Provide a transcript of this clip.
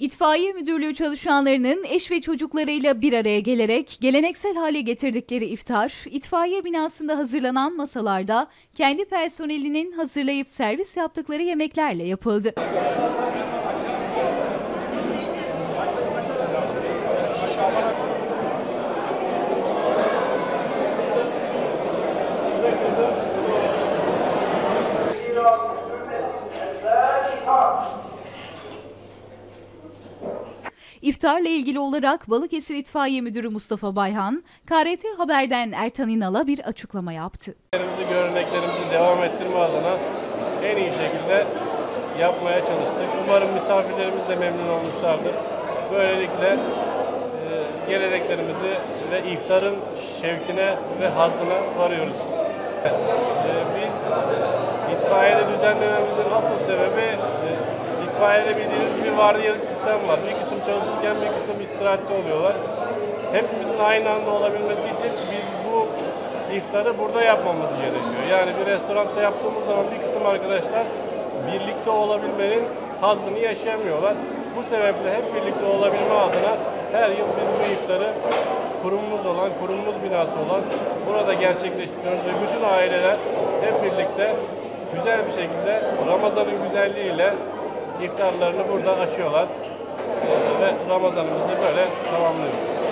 İtfaiye Müdürlüğü çalışanlarının eş ve çocuklarıyla bir araya gelerek geleneksel hale getirdikleri iftar, itfaiye binasında hazırlanan masalarda kendi personelinin hazırlayıp servis yaptıkları yemeklerle yapıldı. İftarla ilgili olarak Balıkesir İtfaiye Müdürü Mustafa Bayhan, KRT Haber'den Ertan İnal'a bir açıklama yaptı. Göreneklerimizi devam ettirme adına en iyi şekilde yapmaya çalıştık. Umarım misafirlerimiz de memnun olmuşlardır. Böylelikle e, geleneklerimizi ve iftarın şevkine ve hazzına varıyoruz. E, biz itfaiyede düzenlememizin asıl sebebi e, itfaiyede bildiğiniz gibi vardiyalı sistem var. Bir kısım çalışırken bir kısım istirahatte oluyorlar. Hepimizin aynı anda olabilmesi için biz bu iftarı burada yapmamız gerekiyor. Yani bir restoranda yaptığımız zaman bir kısım arkadaşlar birlikte olabilmenin hazzını yaşayamıyorlar. Bu sebeple hep birlikte olabilme adına her yıl biz bu iftarı kurumumuz olan, kurumumuz binası olan burada gerçekleştiriyoruz ve bütün aileler hep birlikte güzel bir şekilde Ramazan'ın güzelliğiyle iftarlarını burada açıyorlar Ee, ve Ramazanımızı böyle tamamlıyoruz.